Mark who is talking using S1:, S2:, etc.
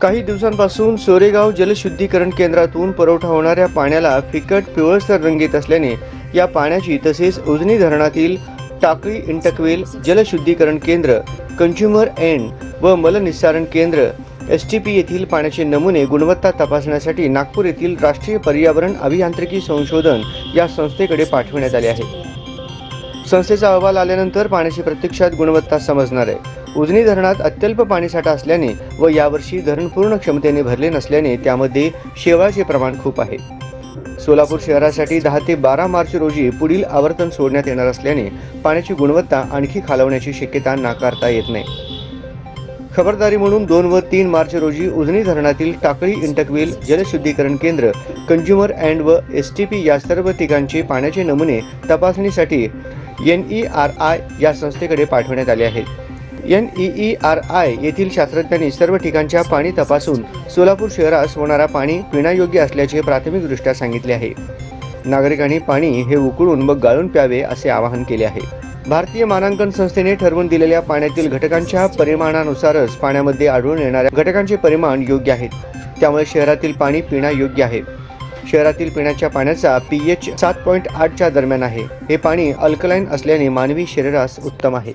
S1: काही दिवसांपासून सोरेगाव जलशुद्धीकरण केंद्रातून पुरवठा होणाऱ्या पाण्याला फिकट पिवळसर रंगीत असल्याने या पाण्याची तसेच उजनी धरणातील टाकळी इंटकवेल जलशुद्धीकरण केंद्र कंझ्युमर एंड व मलनिस्सारण केंद्र एस टी पी येथील पाण्याचे नमुने गुणवत्ता तपासण्यासाठी नागपूर येथील राष्ट्रीय पर्यावरण अभियांत्रिकी संशोधन या संस्थेकडे पाठविण्यात आले आहे. संस्थेचा अहवाल आल्यानंतर पाण्याची प्रत्यक्षात गुणवत्ता समजणार आहे. उजनी धरणात अत्यल्प पाणीसाठा असल्याने व यावर्षी धरण पूर्ण क्षमतेने भरले नसल्याने त्यामध्ये शेवाळाचे प्रमाण खूप आहे. सोलापूर शहरासाठी दहा ते बारा मार्च रोजी पुढील आवर्तन सोडण्यात येणार असल्याने पाण्याची गुणवत्ता आणखी खालवण्याची शक्यता नाकारता येत नाही. खबरदारी म्हणून दोन व तीन मार्च रोजी उजनी धरणातील टाकळी इंटकवेल जलशुद्धीकरण केंद्र कंझ्युमर अँड व एस टी पी या सर्व ठिकाणचे पाण्याचे नमुने तपासणीसाठी एन ई आर आय या संस्थेकडे पाठवण्यात आले आहेत N E E R I येथील शास्त्रज्ञांनी सर्व ठिकाणच्या पाणी तपासून सोलापूर शहरास होणारा पाणी पिण्यायोग्य असल्याचे प्राथमिकदृष्ट्या सांगितले आहे. नागरिकांनी पाणी हे उकळून मग गाळून प्यावे असे आवाहन केले आहे. भारतीय मानांकन संस्थेने ठरवून दिलेल्या पाण्यातील घटकांच्या परिमाणानुसारच पाण्यामध्ये आढळून येणाऱ्या घटकांचे परिमाण योग्य आहेत. त्यामुळे शहरातील पाणी पिण्यायोग्य आहे. शहरातील पिण्याच्या पाण्याचा पी एच सात पॉईंट आठच्या दरम्यान आहे. हे पाणी अल्कलाईन असल्याने मानवी शरीरास उत्तम आहे.